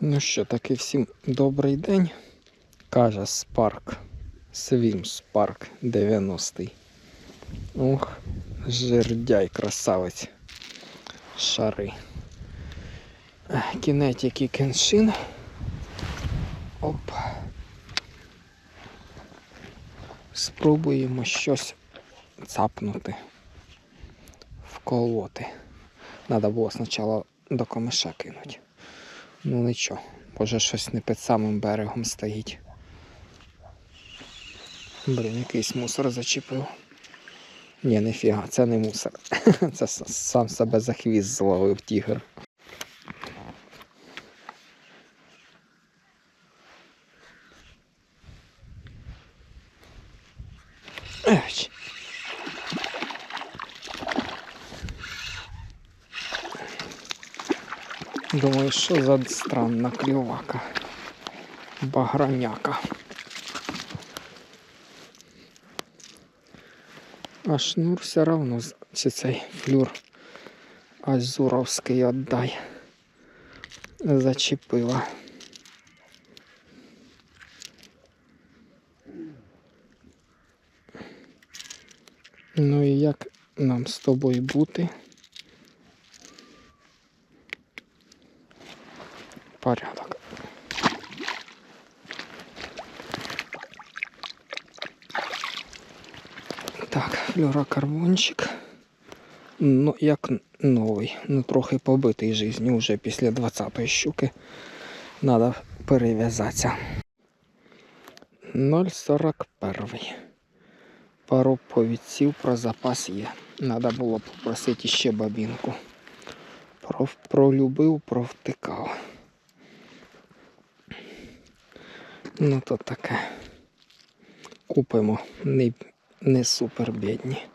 Ну що, таки всім добрий день. Каже Спарк. Свім Спарк 90-й. Ух, жердяй красавець. Шари. Кінетик і кеншин. Оп. Спробуємо щось цапнути. Вколоти. Надо було спочатку до комиша кинути. Ну нічого, може щось не під самим берегом стоїть. Блін, якийсь мусор зачепив. Ні, ніфіга, це не мусор. Це сам себе за хвіст зловив тігр. Еч. Думаю, що за странна клювака. Баграняка. А шнур все равно, чи цей флюр азуровський отдай. Зачепила. Ну і як нам з тобою бути? Порядок. Так, флюрокарбончик. Ну, як новий, ну трохи побитий життю вже після 20-ї щуки. Надо перев'язатися. 0,41. Пару повідців про запас є. Надо було попросити ще бабінку. Про, пролюбив, провтикав. Ну то таке. Купимо не, не супер бідні.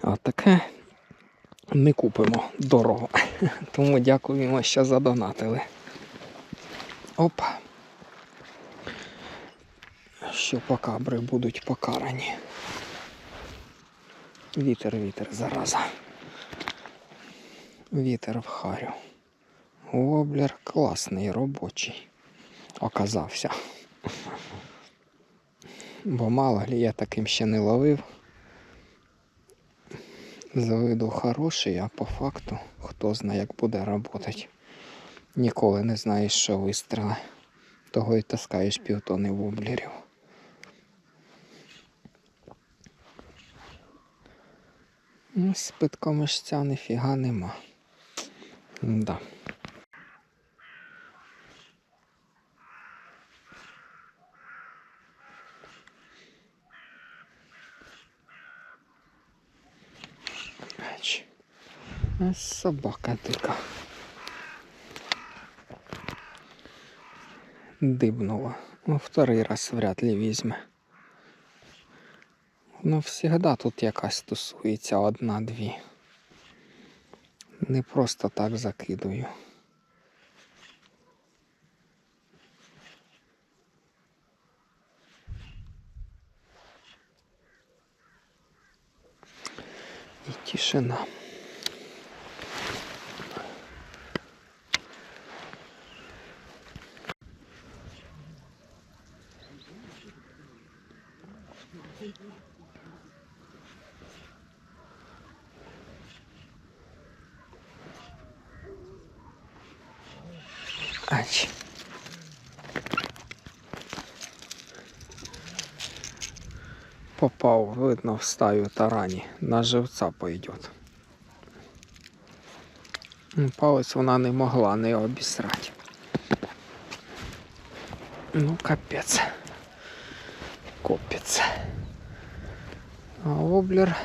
А таке не купимо дорого. Тому дякуємо, що задонатили. Опа. Що покабри будуть покарані. Вітер, вітер, зараза. Вітер в харю. Воблер класний робочий оказався. Бо мало ли я таким ще не ловив. З виду хороший, а по факту хто знає, як буде працювати. Ніколи не знаєш, що вистріли. Того й таскаєш півтони воблерів. Ну, з питкомишця ніфіга нема. Да. А собака дика. Дибнула. Ну, второй раз вряд ли візьме. Ну, всегда тут якась тусується одна-дві. Не просто так закидую. І тишина. Ач. Попав, видно, в стаю тарані. На живця пойдет. Палець вона не могла не обісрати. Ну, капець. Копець. А воблер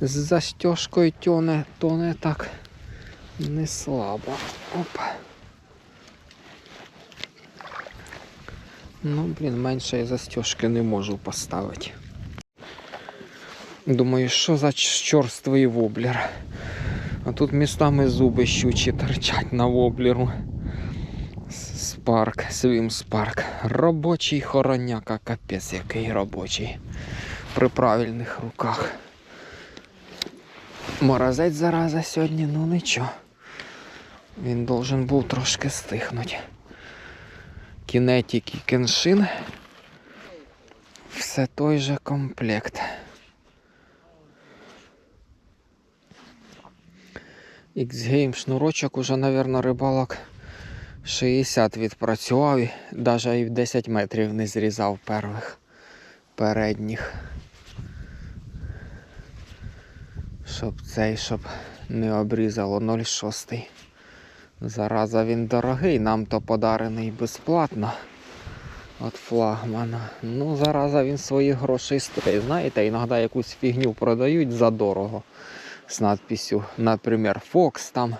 з застежкою тьоне, тоне так не слабо. Опа. Ну, блін, менше я застежки не можу поставити. Думаю, що за чорствий воблер. А тут містами зуби щучі торчать на воблеру. Спарк, свім спарк. Робочий хороняка, капець який робочий. При правильних руках. Морозець зараза сьогодні, ну нічого. Він должен був трошки стихнути. Кінетик і кеншин. Все той же комплект. X-Game шнурочок уже, наверное, рибалок 60 відпрацював і навіть і в 10 метрів не зрізав первих передніх. Щоб цей, щоб не обрізало 0,6. Зараза він дорогий, нам то подарений безплатно від флагмана. Ну, зараза він своїх грошей стоїть. Знаєте, іноді якусь фігню продають задорого з надписью, наприклад, Fox там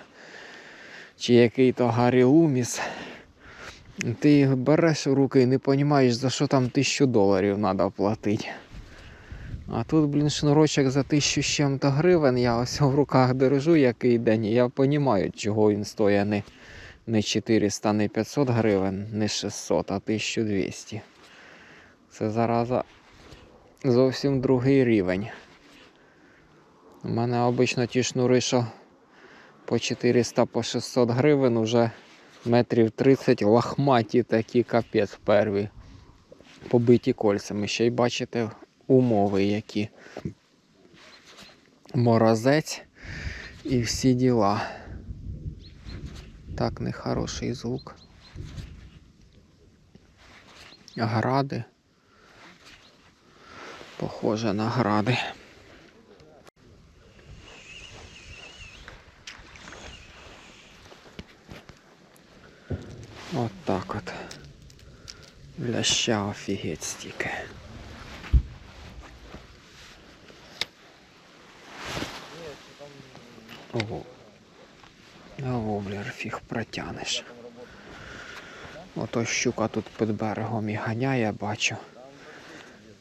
чи який-то Гаррі Луміс. Ти їх береш в руки і не розумієш, за що там тисячу доларів треба платити. А тут, блін, шнурочок за тисячу з чим-то гривень, я ось в руках держу який день, і я розумію, чого він стоїть не, не 400, не 500 гривень, не 600, а 1200. Це зараза зовсім другий рівень. У мене обично ті шнури, що по 400 по 600 гривень уже метрів 30 лахматі такі капець перві. Побиті кольцями. Ще й бачите умови які. Морозець і всі діла. Так, нехороший звук. Гради. Похоже на гради. От от. Ляща офігеть стільки. Ого. А воблер фіг протянеш. Ото щука тут під берегом і ганяє, бачу.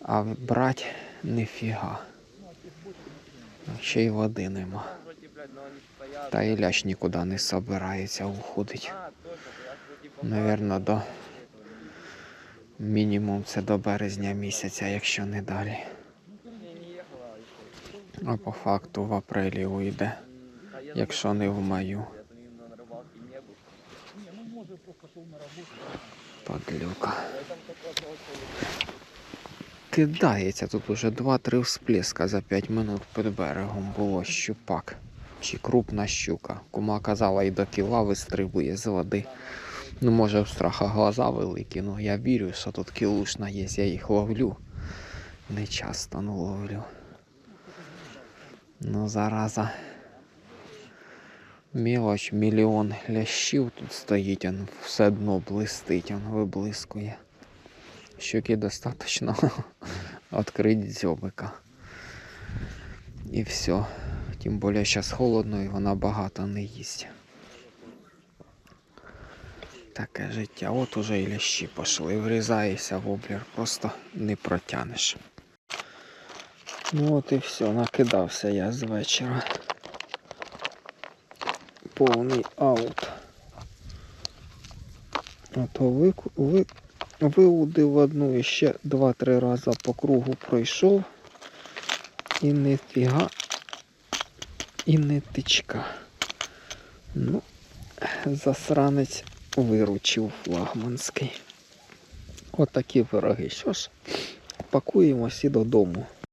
А брать ніфіга. Ще й води нема. Та і лящ нікуди не собирається уходить. Наверно, до мінімум це до березня місяця, якщо не далі. А по факту в апрелі уйде, якщо не в маю. Падлюка. Кидається тут уже 2-3 всплеска за 5 минут під берегом було щупак. Чи крупна щука. Кума казала і до кіла вистрибує з води. Ну, може, в страха глаза великі, ну я вірю, що тут кілушна є, я їх ловлю. Не часто ну ловлю. Ну, зараза. Мілоч, мільйон лящів тут стоїть, он все дно блистить, он виблискує. Щуки достатньо відкрити дзьобика. І все. Тим більше зараз холодно і вона багато не їсть. Таке життя. От уже і лящі пішли. Врізаєшся в облір, просто не протянеш. Ну от і все, накидався я з вечора. Повний аут. Ото ви, ви, виудив одну і ще 2-3 рази по кругу пройшов. І не фіга, і не тичка. Ну, засранець виручив флагманський. Отакі пироги. Що ж, пакуємось і додому.